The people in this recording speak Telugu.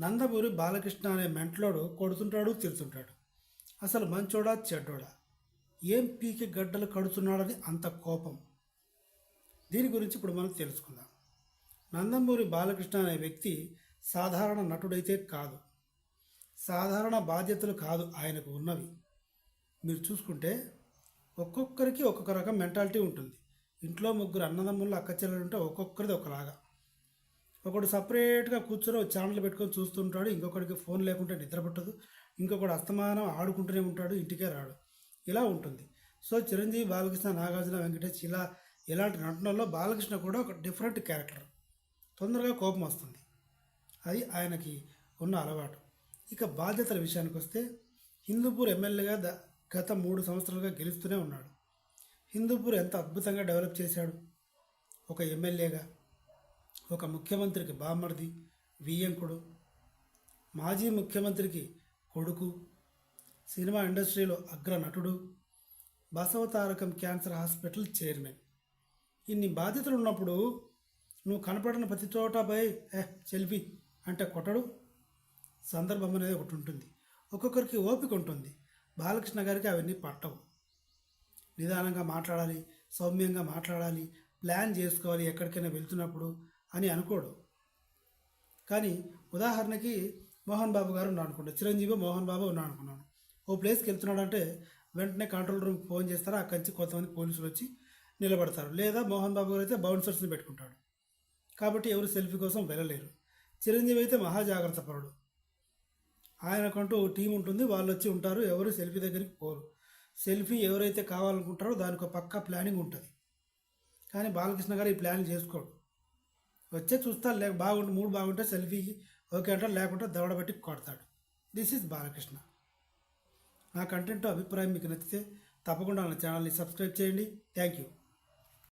నందమూరి బాలకృష్ణ అనే మెంటలోడు కొడుతుంటాడు తిడుతుంటాడు. అసలు మంచోడా చెడ్డోడా? ఏం పీకి గడ్డలు కడుతున్నాడని అంత కోపం? దీని గురించి ఇప్పుడు మనం తెలుసుకుందాం. నందమూరి బాలకృష్ణ అనే వ్యక్తి సాధారణ నటుడైతే కాదు. సాధారణ బాధ్యతలు కాదు ఆయనకు ఉన్నవి. మీరు చూసుకుంటే ఒక్కొక్కరికి ఒక్కొక్క రకం మెంటాలిటీ ఉంటుంది. ఇంట్లో ముగ్గురు అన్నదమ్ముళ్ళు అక్క చెల్లెలు ఉంటే ఒక్కొక్కరిది ఒకలాగా. ఒకడు సపరేట్గా కూర్చొని ఛానల్ పెట్టుకొని చూస్తుంటాడు ఇంకొకడికి ఫోన్ లేకుంటే నిద్రపట్టదు ఇంకొకడు అస్తమానం ఆడుకుంటూనే ఉంటాడు ఇంటికే రాడు. ఇలా ఉంటుంది. సో చిరంజీవి బాలకృష్ణ నాగార్జున వెంకటేష్ ఇలా ఇలాంటి నటనల్లో బాలకృష్ణ కూడా ఒక డిఫరెంట్ క్యారెక్టర్. తొందరగా కోపం వస్తుంది. అది ఆయనకి ఉన్న అలవాటు. ఇక బాధ్యతల విషయానికి వస్తే హిందూపూర్ ఎమ్మెల్యేగా ద గత మూడు సంవత్సరాలుగా గెలుస్తూనే ఉన్నాడు. హిందూపూర్ ఎంత అద్భుతంగా డెవలప్ చేశాడు? ఒక ఎమ్మెల్యేగా ఒక ముఖ్యమంత్రికి బామ్మర్ది వియ్యంకుడు మాజీ ముఖ్యమంత్రికి కొడుకు సినిమా ఇండస్ట్రీలో అగ్ర నటుడు బసవతారకం క్యాన్సర్ హాస్పిటల్ చైర్మన్. ఇన్ని బాధ్యతలు ఉన్నప్పుడు నువ్వు కనపడిన ప్రతి చోట పోయి ఏ సెల్ఫీ అంటే కొట్టడు. సందర్భం అనేది ఒకటి ఉంటుంది. ఒక్కొక్కరికి ఓపిక ఉంటుంది. బాలకృష్ణ గారికి అవన్నీ పట్టవు. నిదానంగా మాట్లాడాలి సౌమ్యంగా మాట్లాడాలి ప్లాన్ చేసుకోవాలి ఎక్కడికైనా వెళ్తున్నప్పుడు అని అనుకోడు. కానీ ఉదాహరణకి మోహన్ బాబు గారు ఉన్నాడు అనుకుంటా చిరంజీవి మోహన్ బాబు ఉన్నాడు అనుకున్నాను ఓ ప్లేస్కి వెళ్తున్నాడంటే వెంటనే కంట్రోల్ రూమ్కి ఫోన్ చేస్తారు? అక్కడి నుంచి కొంతమంది పోలీసులు వచ్చి నిలబడతారు. లేదా మోహన్ బాబు గారు అయితే బౌన్సర్స్ని పెట్టుకుంటాడు. కాబట్టి ఎవరు సెల్ఫీ కోసం వెళ్ళలేరు. చిరంజీవి అయితే మహాజాగ్రత్త పరుడు. ఆయనకంటూ టీం ఉంటుంది. వాళ్ళు వచ్చి ఉంటారు. ఎవరు సెల్ఫీ దగ్గరికి పోరు. సెల్ఫీ ఎవరైతే కావాలనుకుంటారో దానికి ఒక పక్కా ప్లానింగ్ ఉంటుంది. కానీ బాలకృష్ణ గారు ఈ ప్లాన్ చేసుకోడు. వచ్చే చూస్తాడు లేక బాగుంటే మూడు బాగుంటే సెల్ఫీకి ఓకే అంటాడు లేకుంటే దవడబెట్టి కొడతాడు. This is Balakrishna. నా కంటెంట్ అభిప్రాయం మీకు నచ్చితే తప్పకుండా నా ఛానల్ని సబ్స్క్రైబ్ చేయండి. Thank you